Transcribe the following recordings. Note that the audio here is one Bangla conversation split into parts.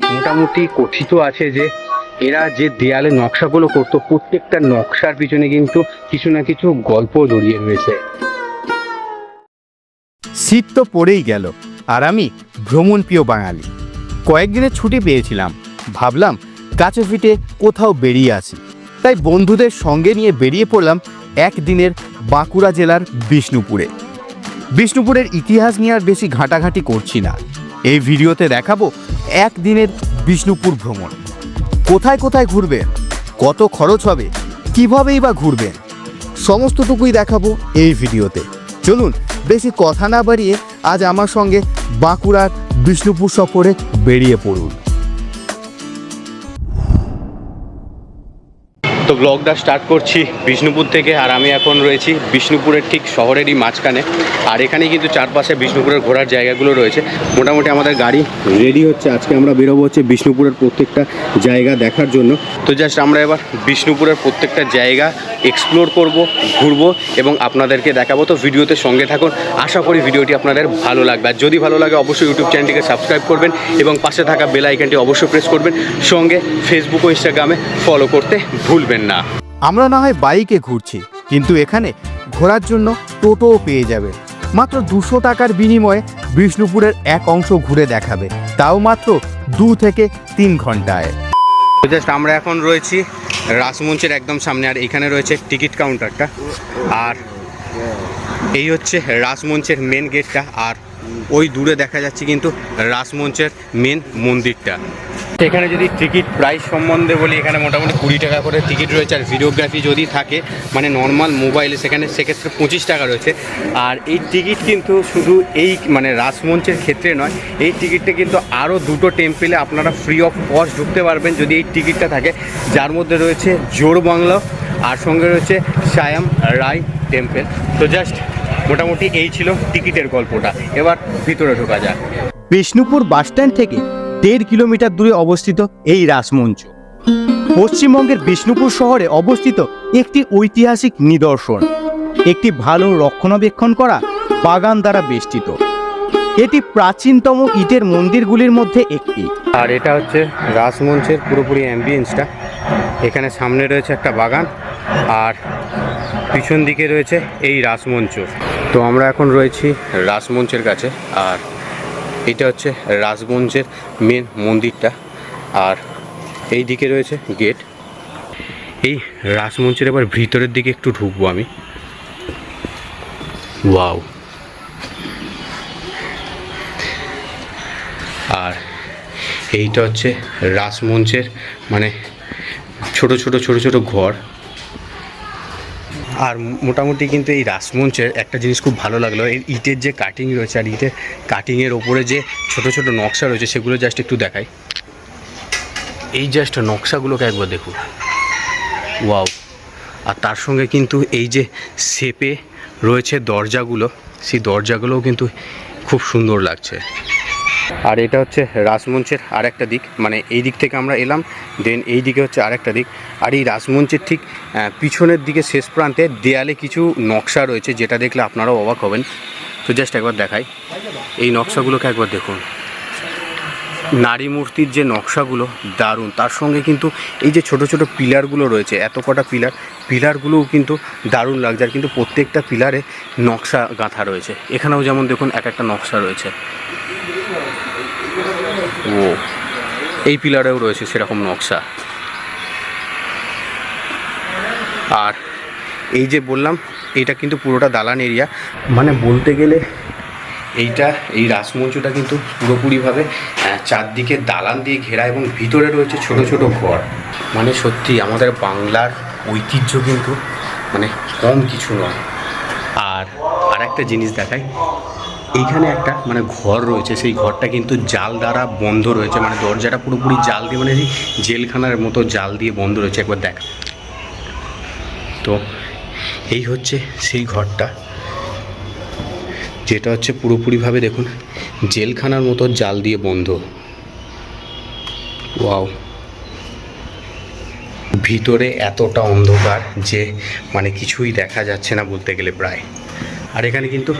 মোটামুটি কথিত আছে যে এরা যে দেয়ালে নকশাগুলো করতো, প্রত্যেকটা নকশার পিছনে কিন্তু কিছু না কিছু গল্প জড়িয়ে রয়েছে। শীত তো পড়েই গেল, আর আমি ভ্রমণ প্রিয় বাঙালি। কয়েকদিনের ছুটি পেয়েছিলাম, ভাবলাম কাছে ফিটে কোথাও বেরিয়ে আসি। তাই বন্ধুদের সঙ্গে নিয়ে বেরিয়ে পড়লাম একদিনের বাঁকুড়া জেলার বিষ্ণুপুরে। বিষ্ণুপুরের ইতিহাস নিয়ে আর বেশি ঘাঁটাঘাঁটি করছি না। এই ভিডিওতে দেখাবো একদিনের বিষ্ণুপুর ভ্রমণ। কোথায় কোথায় ঘুরবেন কত খরচ হবে? কীভাবেই বা ঘুরবেন সমস্তটুকুই দেখাবো এই ভিডিওতে। চলুন, বেশি কথা না বাড়িয়ে আজ আমার সঙ্গে বাঁকুড়ার বিষ্ণুপুর সফরে বেরিয়ে পড়ুন। তো ব্লগটা স্টার্ট করছি বিষ্ণুপুর থেকে আর আমি এখন রয়েছি বিষ্ণুপুরের ঠিক শহরেরই মাঝখানে। আর এখানে কিন্তু চারপাশে বিষ্ণুপুরের ঘোরার জায়গাগুলো রয়েছে। মোটামুটি আমাদের গাড়ি রেডি হচ্ছে। আজকে আমরা বেরোবো হচ্ছে বিষ্ণুপুরের প্রত্যেকটা জায়গা দেখার জন্য। তো জাস্ট আমরা এবার বিষ্ণুপুরের প্রত্যেকটা জায়গা এক্সপ্লোর করব, ঘুরবো এবং আপনাদেরকে দেখাবো। তো ভিডিওতে সঙ্গে থাকুন। আশা করি ভিডিওটি আপনাদের ভালো লাগবে। আর যদি ভালো লাগে, অবশ্যই ইউটিউব চ্যানেলটিকে সাবস্ক্রাইব করবেন এবং পাশে থাকা বেল অবশ্যই প্রেস করবেন। সঙ্গে ফেসবুক ও ইনস্টাগ্রামে ফলো করতে ভুলবেন না। আমরা না হয় বাইকে ঘুরছি কিন্তু এখানে ঘোরার জন্য টোটোও পেয়ে যাবে। মাত্র দুশো টাকার বিনিময়ে বিষ্ণুপুরের এক অংশ ঘুরে দেখাবে তাও মাত্র দু থেকে তিন ঘন্টায়। জাস্ট আমরা এখন রয়েছি রাসমঞ্চের একদম সামনে আর এখানে রয়েছে টিকিট কাউন্টারটা। আর এই হচ্ছে রাসমঞ্চের মেন গেটটা আর ওই দূরে দেখা যাচ্ছে কিন্তু রাসমঞ্চের মেন মন্দিরটা। এখানে যদি টিকিট প্রাইস সম্বন্ধে বলি, এখানে মোটামুটি কুড়ি টাকা করে টিকিট রয়েছে। আর ভিডিওগ্রাফি যদি থাকে মানে নর্মাল মোবাইলে সেখানে সেক্ষেত্রে পঁচিশ টাকা রয়েছে। আর এই টিকিট কিন্তু শুধু এই মানে রাসমঞ্চের ক্ষেত্রে নয়, এই টিকিটটা কিন্তু আরও দুটো টেম্পেলে আপনারা ফ্রি অফ কস্ট ঢুকতে পারবেন যদি এই টিকিটটা থাকে। যার মধ্যে রয়েছে জোর বাংলা আর সঙ্গে রয়েছে সায়াম রায় টেম্পেল তো জাস্ট মোটামুটি এই ছিল টিকিটের গল্পটা। এবার ভিতরে ঢোকা যাক। বিষ্ণুপুর বাসস্ট্যান্ড থেকে দেড় কিলোমিটার দূরে অবস্থিত এই রাসমঞ্চ। পশ্চিমবঙ্গের বিষ্ণুপুর শহরে অবস্থিত একটি ঐতিহাসিক নিদর্শন। একটি ভালো রক্ষণাবেক্ষণ করা বাগান দ্বারা বেষ্টিত। এটি প্রাচীনতম ইটের মন্দিরগুলির মধ্যে একটি। আর এটা হচ্ছে রাসমঞ্চের পুরোপুরি অ্যাম্বিয়েন্সটা এখানে সামনে রয়েছে একটা বাগান। আর পিছন দিকে রয়েছে এই রাসমঞ্চ। তো আমরা এখন রয়েছি রাসমঞ্চের কাছে আর এটা হচ্ছে রাসমঞ্চের মেন মন্দিরটা আর এই দিকে রয়েছে গেট এই রাসমঞ্চের এবার ভিতরের দিকে একটু ঢুকবো আমি। ওয়াও আর এইটা হচ্ছে রাসমঞ্চের মানে ছোট ছোট ছোট ছোট ঘর। আর মোটামুটি কিন্তু এই রাসমঞ্চের একটা জিনিস খুব ভালো লাগল। এই ইটের যে কাটিং রয়েছে আর ইটের কাটিংয়ের ওপরে যে ছোট ছোট নকশা রয়েছে, সেগুলো জাস্ট একটু দেখাই। এই জাস্ট নকশাগুলোকে একবার দেখুন। ওয়াও! আর তার সঙ্গে কিন্তু এই যে শেপে রয়েছে দরজাগুলো, সেই দরজাগুলোও কিন্তু খুব সুন্দর লাগছে। আর এটা হচ্ছে রাসমঞ্চের আর একটা দিক। মানে এই দিক থেকে আমরা এলাম দেন এই দিকে হচ্ছে আর একটা দিক। আর এই রাসমঞ্চের ঠিক পিছনের দিকে শেষ প্রান্তে দেয়ালে কিছু নকশা রয়েছে, যেটা দেখলে আপনারাও অবাক হবেন। তো জাস্ট একবার দেখাই। এই নকশাগুলোকে একবার দেখুন। নারী মূর্তির যে নকশাগুলো, দারুণ। তার সঙ্গে কিন্তু এই যে ছোট ছোট পিলারগুলো রয়েছে, এত কটা পিলার, পিলারগুলোও কিন্তু দারুণ লাগছে। আর কিন্তু প্রত্যেকটা পিলারে নকশা গাঁথা রয়েছে। এখানেও যেমন দেখুন, এক একটা নকশা রয়েছে। ও, এই পিলারেও রয়েছে সেরকম নকশা। আর এই যে বললাম এটা কিন্তু পুরোটা দালান এরিয়া। মানে বলতে গেলে এইটা, এই রাসমঞ্চটা কিন্তু পুরোপুরিভাবে চারদিকে দালান দিয়ে ঘেরা এবং ভিতরে রয়েছে ছোট ছোট ঘর। মানে সত্যি আমাদের বাংলার ঐতিহ্য কিন্তু মানে কম কিছু নয়। আর আর একটা জিনিস দেখাই এইখানে একটা মানে ঘর রয়েছে, সেই ঘরটা কিন্তু জাল দ্বারা বন্ধ রয়েছে মানে দরজাটা পুরোপুরি জাল দিয়ে মানে জেলখানার মতো জাল দিয়ে বন্ধ রয়েছে, একবার দেখ। তো এই হচ্ছে সেই ঘরটা, যেটা হচ্ছে পুরোপুরিভাবে দেখুন, জেলখানার মতো জাল দিয়ে বন্ধ। ওয়াও। ভিতরে এতটা অন্ধকার যে মানে কিছুই দেখা যাচ্ছে না বলতে গেলে প্রায়। আর এখানে কিন্তু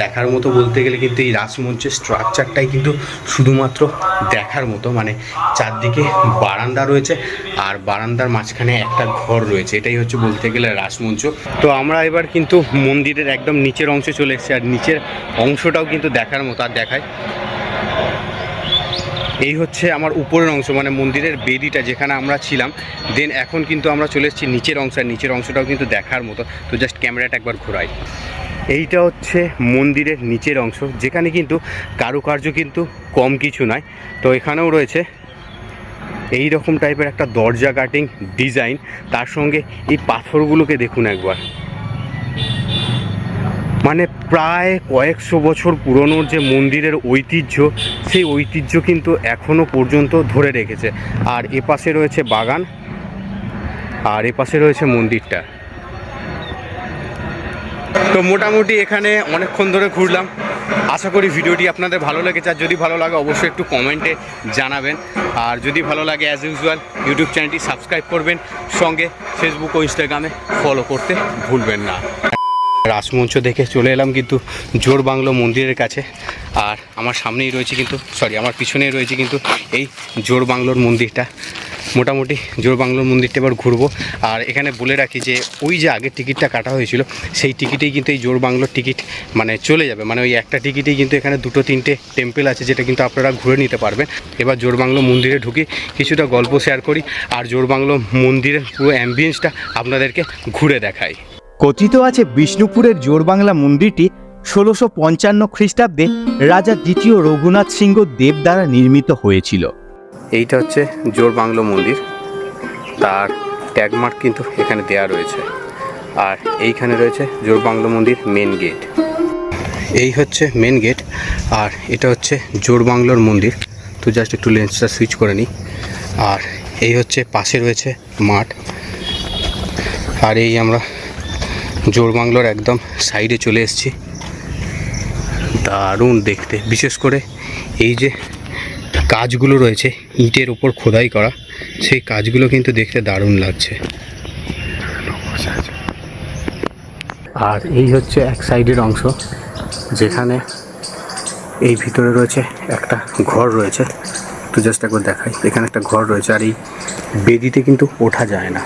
দেখার মতো বলতে গেলে কিন্তু এই রাসমঞ্চের স্ট্রাকচারটাই কিন্তু শুধুমাত্র দেখার মতো। মানে চারদিকে বারান্দা রয়েছে আর বারান্দার মাঝখানে একটা ঘর রয়েছে। এটাই হচ্ছে বলতে গেলে রাসমঞ্চ তো আমরা এবার কিন্তু মন্দিরের একদম নিচের অংশে চলে এসেছি আর নিচের অংশটাও কিন্তু দেখার মতো আর দেখায়। এই হচ্ছে আমার উপরের অংশ মানে মন্দিরের বেদিটা যেখানে আমরা ছিলাম। দেন এখন কিন্তু আমরা চলে এসেছি নিচের অংশ। আর নিচের অংশটাও কিন্তু দেখার মতো। তো জাস্ট ক্যামেরাটা একবার ঘোরাই। এইটা হচ্ছে মন্দিরের নিচের অংশ, যেখানে কিন্তু কারুকার্য কিন্তু কম কিছু নয়। তো এখানেও রয়েছে এই রকম টাইপের একটা দরজা কাটিং ডিজাইন, তার সঙ্গে এই পাথরগুলোকে দেখুন একবার। মানে প্রায় কয়েকশো বছর পুরনোর যে মন্দিরের ঐতিহ্য, সেই ঐতিহ্য কিন্তু এখনও পর্যন্ত ধরে রেখেছে। আর এপাশে রয়েছে বাগান, আর এপাশে রয়েছে মন্দিরটা। তো মোটামুটি এখানে অনেকক্ষণ ধরে ঘুরলাম। আশা করি ভিডিওটি আপনাদের ভালো লেগেছে। আর যদি ভালো লাগে, অবশ্যই একটু কমেন্টে জানাবেন। আর যদি ভালো লাগে অ্যাজ ইউজুয়াল ইউটিউব চ্যানেলটি সাবস্ক্রাইব করবেন। সঙ্গে ফেসবুক ও ইনস্টাগ্রামে ফলো করতে ভুলবেন না। রাসমঞ্চ দেখে চলে এলাম কিন্তু জোর বাংলো মন্দিরের কাছে। আর আমার সামনেই রয়েছে কিন্তু সরি আমার পিছনেই রয়েছে কিন্তু এই জোর বাংলোর মন্দিরটা। মোটামুটি জোর বাংলোর মন্দিরটা এবার ঘুরবো। আর এখানে বলে রাখি যে, ওই যে আগের টিকিটটা কাটা হয়েছিল, সেই টিকিটেই কিন্তু এই জোর বাংলোর টিকিট মানে চলে যাবে। মানে ওই একটা টিকিটেই কিন্তু এখানে দুটো, তিনটে টেম্পেল আছে যেটা কিন্তু আপনারা ঘুরে নিতে পারবেন। এবার জোর বাংলো মন্দিরে ঢুকি, কিছুটা গল্প শেয়ার করি, আর জোর বাংলো মন্দিরের পুরো অ্যাম্বিয়েন্সটা আপনাদেরকে ঘুরে দেখাই। কথিত আছে বিষ্ণুপুরের জোরবাংলা মন্দিরটি ষোলোশো পঞ্চান্ন খ্রিস্টাব্দে রাজা দ্বিতীয় রঘুনাথ সিংহ দেব দ্বারা নির্মিত হয়েছিল। এইটা হচ্ছে জোর বাংলো মন্দির। তার ট্যাগমার্ক কিন্তু এখানে দেয়া রয়েছে। আর এইখানে রয়েছে জোর বাংলো মন্দির মেন গেট এই হচ্ছে মেন গেট আর এটা হচ্ছে জোর বাংলোর মন্দির। তো জাস্ট একটু লেন্সটা সুইচ করে নিই। আর এই হচ্ছে পাশে রয়েছে মাঠ। আর এই আমরা জোর বাংলোর একদম সাইডে চলে এসেছি। দারুণ দেখতে। বিশেষ করে এই যে কাজগুলো রয়েছে, ইটের উপর খোদাই করা, সেই কাজগুলো কিন্তু দেখতে দারুণ লাগছে। আর এই হচ্ছে এক সাইডের অংশ, যেখানে এই ভিতরে রয়েছে একটা ঘর রয়েছে। তো জাস্ট একবার দেখাই, এখানে একটা ঘর রয়েছে, আর এই বেদিতে কিন্তু ওঠা যায় না।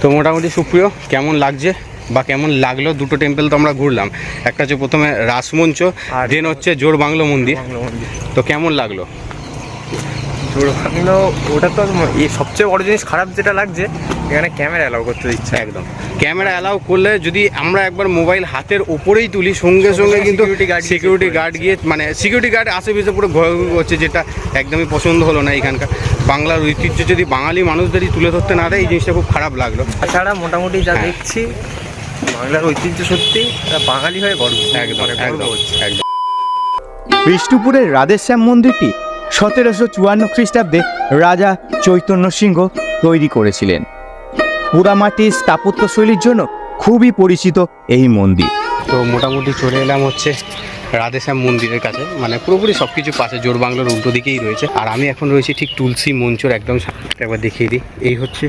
তো মোটামুটি সুপ্রিয়, কেমন লাগছে? বা কেমন লাগল দুটো টেম্পল তো আমরা ঘুরলাম। একটা হচ্ছে প্রথমে রাসমঞ্চ আর- দেন হচ্ছে জোর বাংলো মন্দির। তো কেমন লাগল? জোর বাংলো ওটা তো এই সবচেয়ে বড় জিনিস খারাপ যেটা লাগছে এখানে ক্যামেরা অ্যালাউ করতে দিচ্ছে। একদম। ক্যামেরা অ্যালাউ করলে যদি আমরা একবার মোবাইল হাতের ওপরেই তুলি সঙ্গে সঙ্গে কিন্তু সিকিউরিটি গার্ড গিয়ে মানে সিকিউরিটি গার্ড আশেপাশে পুরো ঘর করছে যেটা একদমই পছন্দ হলো না এখানকার। বাংলার ঐতিহ্য যদি বাঙালি মানুষদেরই তুলে ধরতে না দেয় এই জিনিসটা খুব খারাপ লাগল। তাছাড়া মোটামুটি যা হ্যাঁ। দেখছি বাংলার ঐতিহ্য সত্যি বাঙালি হয়ে গর্ব একদম মানে একদম বিষ্ণুপুরের রাধেশ্যাম মন্দিরটি সতেরোশো চুয়ান্ন খ্রিস্টাব্দে রাজা চৈতন্য সিংহ তৈরি করেছিলেন। পোড়ামাটির স্থাপত্যশৈলীর জন্য খুবই পরিচিত এই মন্দির। তো মোটামুটি চলে এলাম হচ্ছে রাধেশ্যাম মন্দিরের কাছে মানে পুরোপুরি সব কিছু পাশে জোর বাংলার উল্টো দিকেই রয়েছে। আর আমি এখন রয়েছি ঠিক তুলসী মঞ্চর একদম সামনে। একবার দেখিয়ে দিই। এই হচ্ছে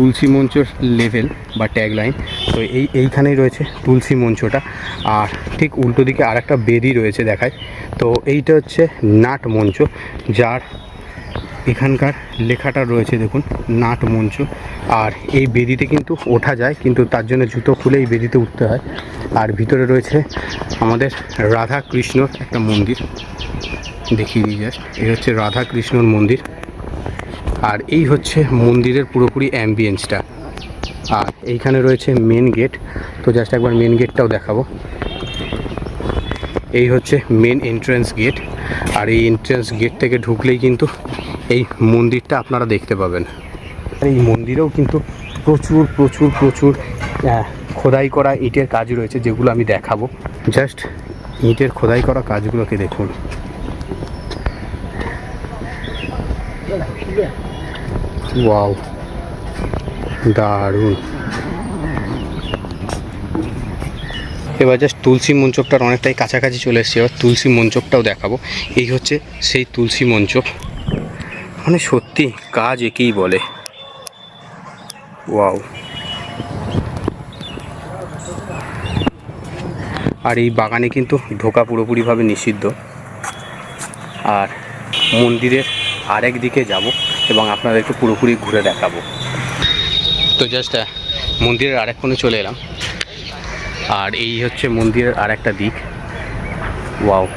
তুলসী মঞ্চর লেভেল বা ট্যাগ লাইন তো এই, এইখানেই রয়েছে তুলসী মঞ্চটা। আর ঠিক উল্টো দিকে আর একটা বেদি রয়েছে দেখায়। তো এইটা হচ্ছে নাট মঞ্চ, যার এখানকার লেখাটা রয়েছে দেখুন, নাট মঞ্চ। আর এই বেদিতে কিন্তু ওঠা যায়, কিন্তু তার জন্য জুতো খুলে এই বেদিতে উঠতে হয়। আর ভিতরে রয়েছে আমাদের রাধা কৃষ্ণর একটা মন্দির। দেখিয়ে দিই জাস্ট এই হচ্ছে রাধা কৃষ্ণর মন্দির। আর এই হচ্ছে মন্দিরের পুরোপুরি অ্যাম্বিয়েন্সটা আর এইখানে রয়েছে মেন গেট তো জাস্ট একবার মেন গেটটাও দেখাবো। এই হচ্ছে মেন এন্ট্রান্স গেট আর এই এন্ট্রান্স গেট থেকে ঢুকলেই কিন্তু এই মন্দিরটা আপনারা দেখতে পাবেন। এই মন্দিরেও কিন্তু প্রচুর প্রচুর প্রচুর খোদাই করা ইটের কাজ রয়েছে, যেগুলো আমি দেখাবো। জাস্ট ইটের খোদাই করা কাজগুলোকে দেখুন। ওয়াও দারুণ। এবার জাস্ট তুলসী মঞ্চকটার অনেকটাই কাছাকাছি চলে এসেছে। এবার তুলসী মঞ্চকটাও দেখাবো। এই হচ্ছে সেই তুলসী মঞ্চক মানে সত্যি কাজ একেই বলে। ওয়াও আর এই বাগানে কিন্তু ঢোকা পুরোপুরিভাবে নিষিদ্ধ। আর মন্দিরের আরেক দিকে যাব। এবং আপনাদেরকে পুরোপুরি ঘুরে দেখাবো। তো জাস্ট মন্দিরের আরেক কোণে চলে এলাম। আর এই হচ্ছে মন্দিরের আরেকটা দিক। ওয়াও।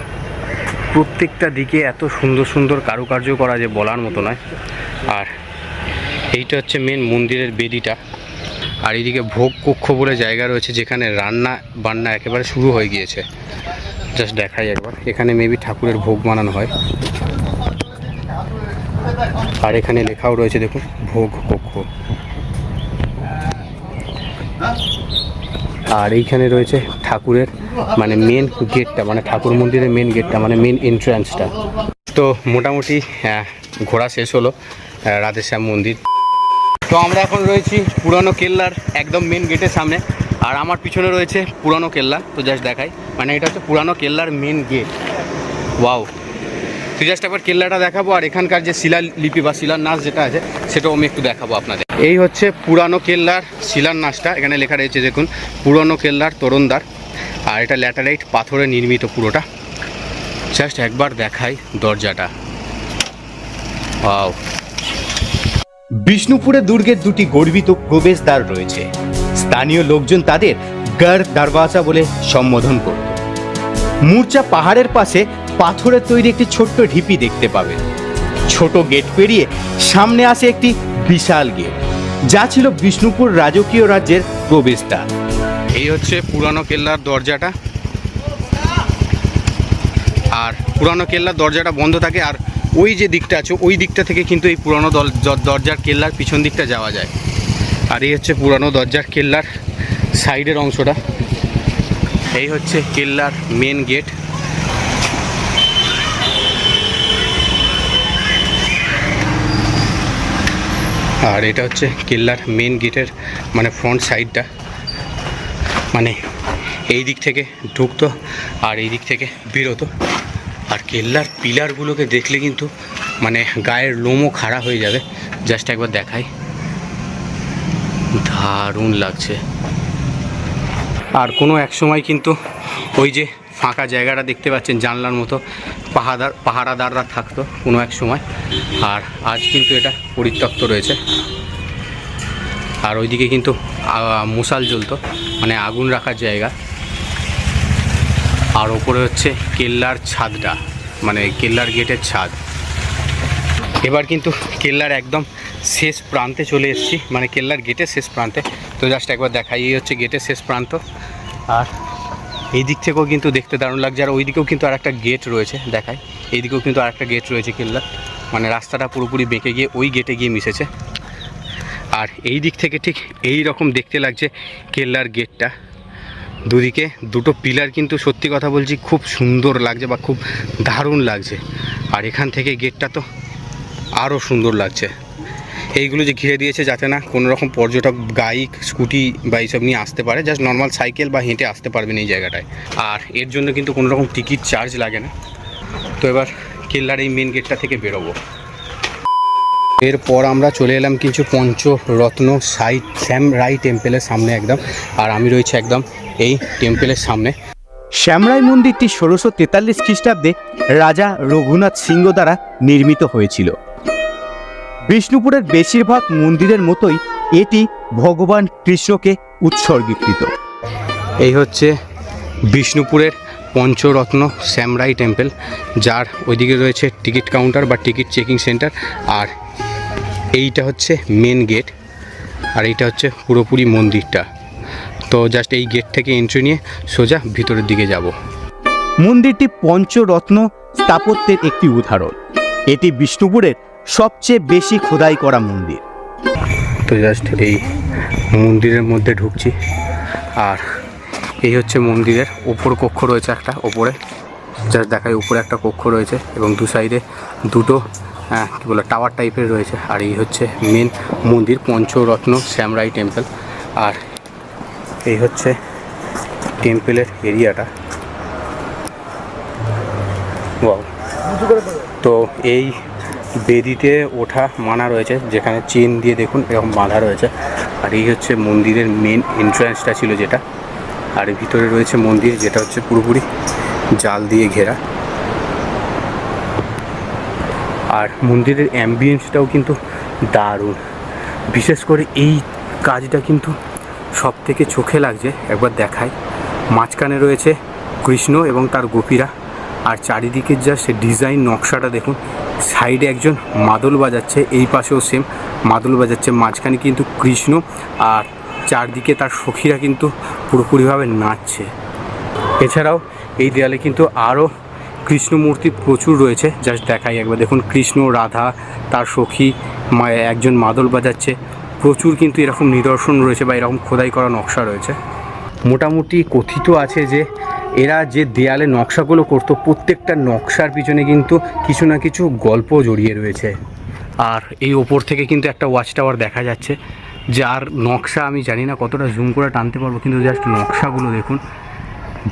প্রত্যেকটা দিকে এত সুন্দর সুন্দর কারুকার্য করা যে বলার মতো নয়। আর এইটা হচ্ছে মেন মন্দিরের বেদিটা। আর এইদিকে ভোগ কক্ষ বলে জায়গা রয়েছে, যেখানে রান্না বান্না একেবারে শুরু হয়ে গিয়েছে। জাস্ট দেখাই একবার। এখানে মেবি ঠাকুরের ভোগ বানানো হয়। আর এখানে লেখাও রয়েছে, দেখুন, ভোগ কক্ষ। আর এইখানে রয়েছে ঠাকুরের মানে মেন গেটটা মানে ঠাকুর মন্দিরের মেন গেটটা মানে মেন এন্ট্রান্সটা তো মোটামুটি ঘোরা শেষ হলো রাধেশ্যাম মন্দির। তো আমরা এখন রয়েছি পুরানো কেল্লার একদম মেন গেটের সামনে, আর আমার পিছনে রয়েছে পুরানো কেল্লা, তো জাস্ট দেখাই। মানে এটা হচ্ছে পুরানো কেল্লার মেন গেট ওয়াও তুই জাস্ট একবার কেল্লাটা দেখাবো আর এখানকার যে শিলালিপি বা শিলান্যাস যেটা আছে, সেটাও আমি একটু দেখাবো আপনাদের। এই হচ্ছে পুরানো কেল্লার শিলান্যাসটা, এখানে লেখা রয়েছে দেখুন, পুরানো কেল্লার তরুণদার, আর এটা ল্যাটারাইট পাথরে নির্মিত পুরোটা। জাস্ট একবার দেখাই দরজাটা। বিষ্ণুপুরে দুর্গের দুটি গর্বিত প্রবেশদ্বার রয়েছে। স্থানীয় লোকজন তাদের গড় দরওয়াজা বলে সম্বোধন করত। মূর্চা পাহাড়ের পাশে পাথরের তৈরি একটি ছোট্ট ঢিপি দেখতে পাবেন। ছোট গেট পেরিয়ে সামনে আসে একটি বিশাল গেট, যা ছিল বিষ্ণুপুর রাজকীয় রাজ্যের প্রবেশদ্বার। এই হচ্ছে পুরানো কেল্লার দরজাটা। আর পুরানো কেল্লার দরজাটা বন্ধ থাকে, আর ওই যে দিকটা আছে, ওই দিকটা থেকে কিন্তু এই পুরানো দরজার কেল্লার পিছন দিকটা যাওয়া যায়। আর এই হচ্ছে পুরানো দরজার কেল্লার সাইডের অংশটা। এই হচ্ছে কেল্লার মেন গেট আর এটা হচ্ছে কেল্লার মেন গেটের মানে ফ্রন্ট সাইডটা মানে এই দিক থেকে ঢুকতো আর এই দিক থেকে বেরোতো। আর কেল্লার পিলারগুলোকে দেখলে কিন্তু মানে গায়ের লোমও খাড়া হয়ে যাবে। জাস্ট একবার দেখাই। দারুণ লাগছে। আর কোনো এক সময় কিন্তু ওই যে ফাঁকা জায়গাটা দেখতে পাচ্ছেন, জানলার মতো। পাহাদার পাহারাদাররা থাকতো কোনো এক সময়। আর আজ কিন্তু এটা পরিত্যক্ত রয়েছে। আর ওইদিকে কিন্তু মশাল জ্বলতো মানে আগুন রাখার জায়গা। আর ওপরে হচ্ছে কেল্লার ছাদটা মানে কেল্লার গেটের ছাদ। এবার কিন্তু কেল্লার একদম শেষ প্রান্তে চলে এসেছি মানে কেল্লার গেটের শেষ প্রান্তে। তো জাস্ট একবার দেখাই হচ্ছে গেটের শেষ প্রান্ত। আর এই দিক থেকেও কিন্তু দেখতে দারুণ লাগছে। আর ওই দিকেও কিন্তু আর একটা গেট রয়েছে দেখায় এই দিকেও কিন্তু আর একটা গেট রয়েছে কেল্লার মানে রাস্তাটা পুরোপুরি বেঁকে গিয়ে ওই গেটে গিয়ে মিশেছে। আর এই দিক থেকে ঠিক এই রকম দেখতে লাগছে কেল্লার গেটটা দুদিকে দুটো পিলার কিন্তু সত্যি কথা বলছি খুব সুন্দর লাগছে বা খুব দারুণ লাগছে। আর এখান থেকে গেটটা তো আরও সুন্দর লাগছে। এইগুলো যে ঘিরে দিয়েছে যাতে না কোনো রকম পর্যটক, বাইক, স্কুটি বা এইসব নিয়ে আসতে পারে জাস্ট নর্মাল সাইকেল বা হেঁটে আসতে পারবেন এই জায়গাটায়। আর এর জন্য কিন্তু কোনো রকম টিকিট চার্জ লাগে না। তো এবার কেল্লার এই মেন গেটটা থেকে বেরোবো। এরপর আমরা চলে এলাম কিছু পঞ্চরত্ন সাই শ্যাম রাই টেম্পেলের সামনে একদম। আর আমি রয়েছে একদম এই টেম্পেলের সামনে। শ্যামরাই মন্দিরটি ষোলোশো তেতাল্লিশ খ্রিস্টাব্দে রাজা রঘুনাথ সিংহ দ্বারা নির্মিত হয়েছিল। বিষ্ণুপুরের বেশিরভাগ মন্দিরের মতোই এটি ভগবান কৃষ্ণকে উৎসর্গীকৃত। এই হচ্ছে বিষ্ণুপুরের পঞ্চরত্ন শ্যামরাই টেম্পল যার ওইদিকে রয়েছে টিকিট কাউন্টার বা টিকিট চেকিং সেন্টার আর এইটা হচ্ছে মেন গেট আর এইটা হচ্ছে পুরোপুরি মন্দিরটা। তো জাস্ট এই গেট থেকে এন্ট্রি নিয়ে সোজা ভিতরের দিকে যাব। মন্দিরটি পঞ্চরত্ন স্থাপত্যের একটি উদাহরণ। এটি বিষ্ণুপুরের সবচেয়ে বেশি খোদাই করা মন্দির। তো জাস্ট এই মন্দিরের মধ্যে ঢুকছি। আর এই হচ্ছে মন্দিরের ওপর কক্ষ রয়েছে একটা, ওপরে। জাস্ট দেখায় উপরে একটা কক্ষ রয়েছে এবং দু সাইডে দুটো হ্যাঁ কী বলে টাওয়ার টাইপের রয়েছে। আর এই হচ্ছে মেন মন্দির, পঞ্চরত্ন শ্যামরাই টেম্পল আর এই হচ্ছে টেম্পলের এরিয়াটা। তো এই বেদিতে ওঠা মানা রয়েছে, যেখানে চেন দিয়ে দেখুন এরকম বাঁধা রয়েছে। আর এই হচ্ছে মন্দিরের মেন এন্ট্রান্সটা ছিল যেটা। আর ভিতরে রয়েছে মন্দির, যেটা হচ্ছে পুরোপুরি জাল দিয়ে ঘেরা। আর মন্দিরের অ্যাম্বিয়েন্সটাও কিন্তু দারুণ। বিশেষ করে এই কাজটা কিন্তু সব থেকে চোখে লাগছে, একবার দেখায়। মাঝখানে রয়েছে কৃষ্ণ এবং তার গোপীরা। আর চারিদিকের যা সে ডিজাইন নকশাটা দেখুন সাইডে একজন মাদল বাজাচ্ছে, এই পাশেও সেম মাদল বাজাচ্ছে, মাঝখানে কিন্তু কৃষ্ণ আর চারদিকে তার সখীরা কিন্তু পুরোপুরিভাবে নাচছে। এছাড়াও এই দেয়ালে কিন্তু আরও কৃষ্ণ মূর্তি প্রচুর রয়েছে জাস্ট দেখাই একবার, দেখুন কৃষ্ণ, রাধা, তার সখী একজন মাদল বাজাচ্ছে, প্রচুর কিন্তু এরকম নিদর্শন রয়েছে বা এরকম খোদাই করা নকশা রয়েছে। মোটামুটি কথিত আছে যে এরা যে দেয়ালে নকশাগুলো করতো, প্রত্যেকটা নকশার পিছনে কিন্তু কিছু না কিছু গল্প জড়িয়ে রয়েছে। আর এই ওপর থেকে কিন্তু একটা ওয়াচ টাওয়ার দেখা যাচ্ছে, যার নকশা আমি জানি না কতটা জুম করে টানতে পারব, কিন্তু জাস্ট নকশাগুলো দেখুন,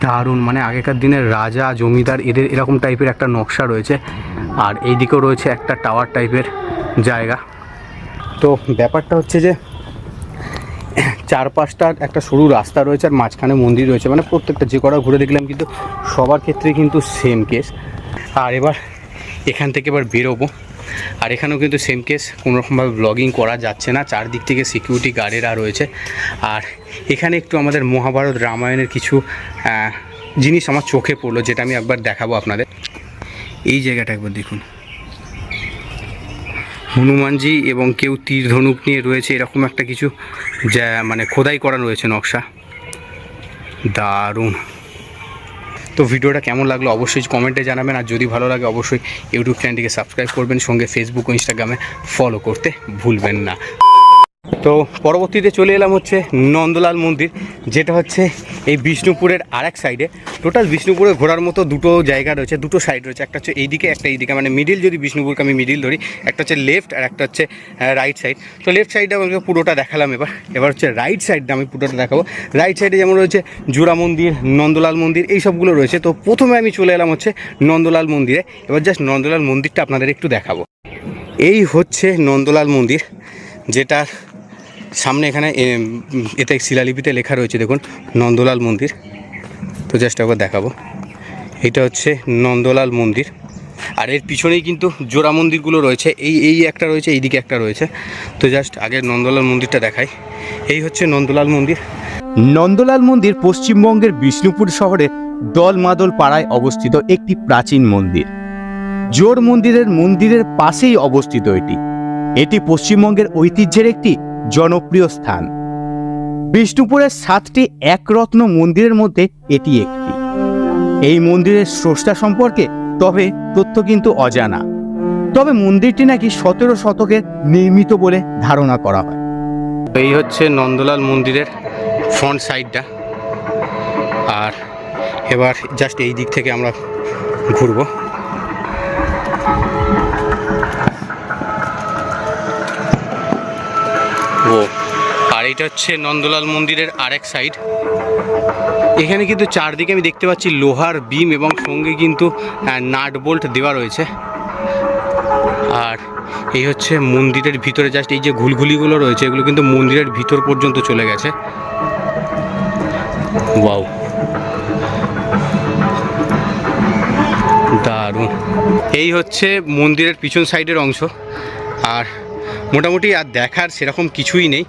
দারুণ। মানে আগেকার দিনের রাজা, জমিদার, এদের এরকম টাইপের একটা নকশা রয়েছে, আর এই দিকেও রয়েছে একটা টাওয়ার টাইপের জায়গা। তো ব্যাপারটা হচ্ছে যে চারপাশটার একটা সরু রাস্তা রয়েছে আর মাঝখানে মন্দির রয়েছে। মানে প্রত্যেকটা যে কটা ঘুরে দেখলাম কিন্তু সবার ক্ষেত্রে কিন্তু সেম কেস আর এবার এখান থেকে এবার বেরোবো। আর এখানেও কিন্তু সেম কেস কোনোরকমভাবে ব্লগিং করা যাচ্ছে না। চারদিক থেকে সিকিউরিটি গার্ডেরা রয়েছে। আর এখানে একটু আমাদের মহাভারত রামায়ণের কিছু জিনিস আমার চোখে পড়ল, যেটা আমি একবার দেখাবো আপনাদের। এই জায়গাটা একবার দেখুন। হনুমানজি এবং কেউ তীর ধনুক নিয়ে রয়েছে, এরকম একটা কিছু, যা মানে খোদাই করা রয়েছে নকশা। দারুণ। তো ভিডিওটা কেমন লাগল অবশ্যই কমেন্টে জানাবেন, আর যদি ভালো লাগে অবশ্যই ইউটিউব চ্যানেলটিকে সাবস্ক্রাইব করবেন, সঙ্গে ফেসবুক ও ইনস্টাগ্রামে ফলো করতে ভুলবেন না। তো পরবর্তীতে চলে এলাম হচ্ছে নন্দলাল মন্দির, যেটা হচ্ছে এই বিষ্ণুপুরের আর এক সাইডে টোটাল বিষ্ণুপুরে ঘোরার মতো দুটো জায়গা রয়েছে, দুটো সাইড রয়েছে, একটা হচ্ছে এইদিকে, একটা এইদিকে। মানে মিডিল যদি বিষ্ণুপুরকে আমি মিডিল ধরি, একটা হচ্ছে লেফট আর একটা হচ্ছে রাইট সাইড তো লেফট সাইডে আমাকে পুরোটা দেখালাম এবার। এবার হচ্ছে রাইট সাইডটা আমি পুরোটা দেখাবো। রাইট সাইডে যেমন রয়েছে জোড়া মন্দির, নন্দলাল মন্দির, এই সবগুলো রয়েছে। তো প্রথমে আমি চলে এলাম হচ্ছে নন্দলাল মন্দিরে। এবার জাস্ট নন্দলাল মন্দিরটা আপনাদের একটু দেখাবো। এই হচ্ছে নন্দলাল মন্দির, যেটার সামনে এখানে এতে শিলালিপিতে লেখা রয়েছে, দেখুন, নন্দলাল মন্দির। তো জাস্ট একবার দেখাবো। এটা হচ্ছে নন্দলাল মন্দির। আর এর পিছনেই কিন্তু জোড়া মন্দিরগুলো রয়েছে। এই এই একটা রয়েছে, এইদিকে একটা রয়েছে। তো জাস্ট আগে নন্দলাল মন্দিরটা দেখাই। এই হচ্ছে নন্দলাল মন্দির। নন্দলাল মন্দির পশ্চিমবঙ্গের বিষ্ণুপুর শহরের দলমাদল পাড়ায় অবস্থিত একটি প্রাচীন মন্দির। জোর মন্দিরের মন্দিরের পাশেই অবস্থিত এটি। এটি পশ্চিমবঙ্গের ঐতিহ্যের একটি জনপ্রিয় স্থান। বিষ্ণুপুরের সাতটি একরত্ন মন্দিরের মধ্যে এটি একটি। এই মন্দিরের স্রষ্টা সম্পর্কে তবে তথ্য কিন্তু অজানা। তবে মন্দিরটি নাকি সতেরো শতকে নির্মিত বলে ধারণা করা হয়। এই হচ্ছে নন্দলাল মন্দিরের ফ্রন্ট সাইডটা আর এবার জাস্ট এই দিক থেকে আমরা ঘুরবো। এটা হচ্ছে নন্দলাল মন্দিরের আরেক সাইড। এখানে কিন্তু চারদিকে আমি দেখতে পাচ্ছি লোহার বিম এবং সঙ্গে কিন্তু নাট বোল্ট দেওয়া রয়েছে। আর এই হচ্ছে মন্দিরের ভিতরে জাস্ট এই যে ঘুলঘুলিগুলো রয়েছে, এগুলো কিন্তু মন্দিরের ভিতর পর্যন্ত চলে গেছে। ওয়াও। দারুণ। এই হচ্ছে মন্দিরের পিছন সাইডের অংশ। আর মোটামুটি আর দেখার সেরকম কিছুই নেই।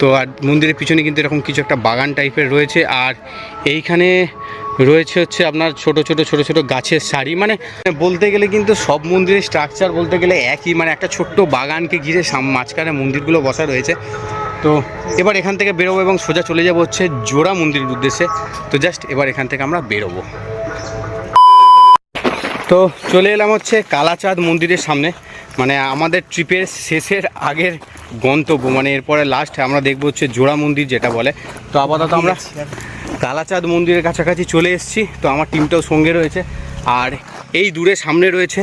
তো আর মন্দিরের পিছনে কিন্তু এরকম কিছু একটা বাগান টাইপের রয়েছে। আর এইখানে রয়েছে হচ্ছে আপনার ছোট ছোট ছোট ছোট গাছের সারি। মানে বলতে গেলে কিন্তু সব মন্দিরের স্ট্রাকচার বলতে গেলে একই। মানে একটা ছোট্ট বাগানকে ঘিরে মাঝখানে মন্দিরগুলো বসা রয়েছে। তো এবার এখান থেকে বেরোবো এবং সোজা চলে যাব হচ্ছে জোড়া মন্দিরের উদ্দেশ্যে। তো জাস্ট এবার এখান থেকে আমরা বেরোবো। তো চলে এলাম হচ্ছে কালাচাঁদ মন্দিরের সামনে। মানে আমাদের ট্রিপের শেষের আগের গন্তব্য মানে এরপরে লাস্ট আমরা দেখব হচ্ছে জোড়া মন্দির যেটা বলে। তো আপাতত আমরা কালাচাঁদ মন্দিরের কাছাকাছি চলে এসেছি। তো আমার টিমটাও সঙ্গে রয়েছে। আর এই দূরে সামনে রয়েছে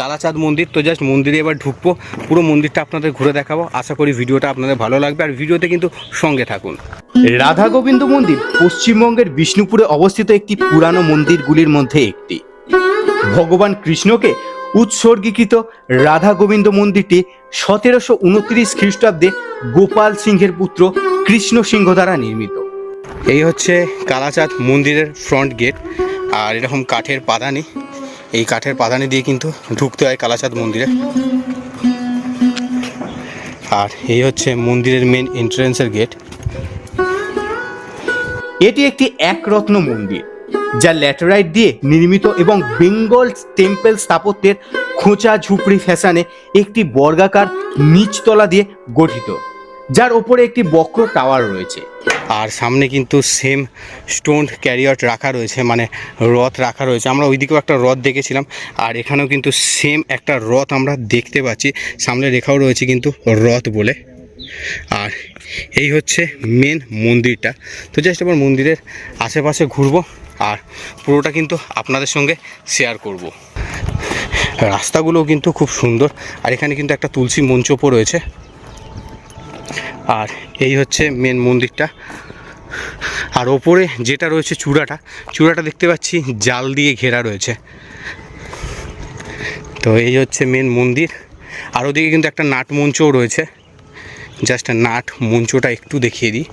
কালাচাঁদ মন্দির। তো জাস্ট মন্দিরে এবার ঢুকবো। পুরো মন্দিরটা আপনাদের ঘুরে দেখাবো। আশা করি ভিডিওটা আপনাদের ভালো লাগবে। আর ভিডিওতে কিন্তু সঙ্গে থাকুন। রাধা গোবিন্দ মন্দির পশ্চিমবঙ্গের বিষ্ণুপুরে অবস্থিত একটি পুরানো মন্দিরগুলির মধ্যে একটি। ভগবান কৃষ্ণকে উৎসর্গীকৃত রাধা গোবিন্দ মন্দিরটি সতেরোশো উনত্রিশ খ্রিস্টাব্দে গোপাল সিংহের পুত্র কৃষ্ণ সিংহ দ্বারা নির্মিত। এই হচ্ছে কালাচাঁদ মন্দিরের ফ্রন্ট গেট আর এরকম কাঠের পাদানি। এই কাঠের পাদানি দিয়ে কিন্তু ঢুকতে হয় কালাচাঁদ মন্দিরে। আর এই হচ্ছে মন্দিরের মেন এন্ট্রেন্সের গেট এটি একটি একরত্ন মন্দির। যা ল্যাটেরাইট দিয়ে নির্মিত এবং বেঙ্গল টেম্পল স্থাপত্যের খোঁচা ঝুপড়ি ফ্যাশনে একটি বর্গাকার নিচতলা দিয়ে গঠিত, যার ওপরে একটি বক্র টাওয়ার রয়েছে। আর সামনে কিন্তু সেম স্টোন ক্যারিয়ট রাখা রয়েছে মানে রথ রাখা রয়েছে। আমরা ওইদিকেও একটা রথ দেখেছিলাম, আর এখানেও কিন্তু সেম একটা রথ আমরা দেখতে পাচ্ছি। সামনে রেখাও রয়েছে কিন্তু রথ বলে। আর এই হচ্ছে মেন মন্দিরটা। তো জাস্ট এবার মন্দিরের আশেপাশে ঘুরবো। আর পুরোটা কিন্তু আপনাদের সঙ্গে শেয়ার করব। রাস্তাগুলোও কিন্তু খুব সুন্দর, আর এখানে কিন্তু একটা তুলসী মঞ্চপও রয়েছে। আর এই হচ্ছে মেন মন্দিরটা। আর ওপরে যেটা রয়েছে চূড়াটা চূড়াটা দেখতে পাচ্ছি জাল দিয়ে ঘেরা রয়েছে। তো এই হচ্ছে মেন মন্দির। আর ওদিকে কিন্তু একটা নাট মঞ্চও রয়েছে। জাস্ট নাট মঞ্চটা একটু দেখিয়ে দিই।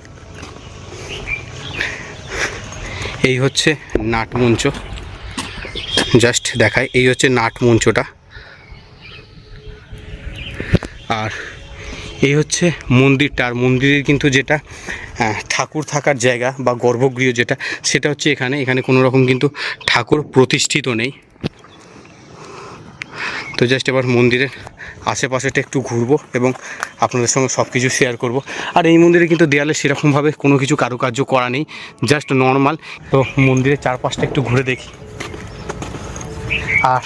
এই হচ্ছে নাট মঞ্চ জাস্ট দেখায় এই হচ্ছে নাট মঞ্চটা আর এই হচ্ছে মন্দিরটা, আর মন্দিরের কিন্তু যেটা ঠাকুর থাকার জায়গা বা গর্ভগৃহ যেটা, সেটা হচ্ছে এখানে। এখানে কোনো রকম কিন্তু ঠাকুর প্রতিষ্ঠিত নেই। তো জাস্ট এবার মন্দিরের আশেপাশেটা একটু ঘুরবো এবং আপনাদের সঙ্গে সব কিছু শেয়ার করব। আর এই মন্দিরে কিন্তু দেয়ালে সেরকমভাবে কোনো কিছু কারুকার্য করা নেই জাস্ট নর্মাল তো মন্দিরের চারপাশটা একটু ঘুরে দেখি। আর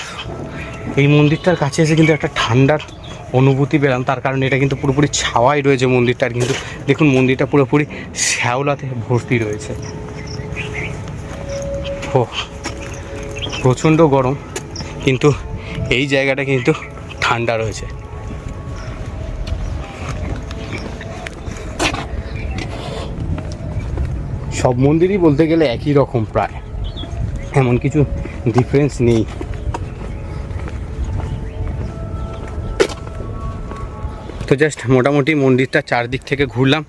এই মন্দিরটার কাছে এসে কিন্তু একটা ঠান্ডার অনুভূতি পেলাম, তার কারণে এটা কিন্তু পুরোপুরি ছাওয়াই রয়েছে মন্দিরটার কিন্তু। দেখুন, মন্দিরটা পুরোপুরি শ্যাওলাতে ভর্তি রয়েছে। ও প্রচণ্ড গরম, কিন্তু এই জায়গাটা কিন্তু ঠান্ডা রয়েছে। সব মন্দিরই বলতে গেলে একই রকম প্রায়। এমন কিছু ডিফারেন্স নেই। তো জাস্ট মোটামুটি মন্দিরটা চারদিক থেকে ঘুরলাম।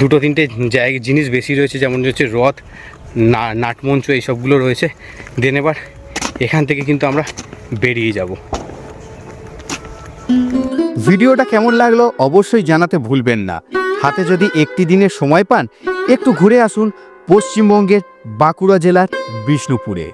দুটো তিনটে জায়গা জিনিস বেশি রয়েছে, যেমন হচ্ছে রথ, না, নাটমঞ্চ, এইসবগুলো রয়েছে। দেন এবার এখান থেকে কিন্তু আমরা বেরিয়ে যাব। ভিডিওটা কেমন লাগল অবশ্যই জানাতে ভুলবেন না। হাতে যদি একটি দিনের সময় পান, একটু ঘুরে আসুন পশ্চিমবঙ্গের বাঁকুড়া জেলার বিষ্ণুপুরে।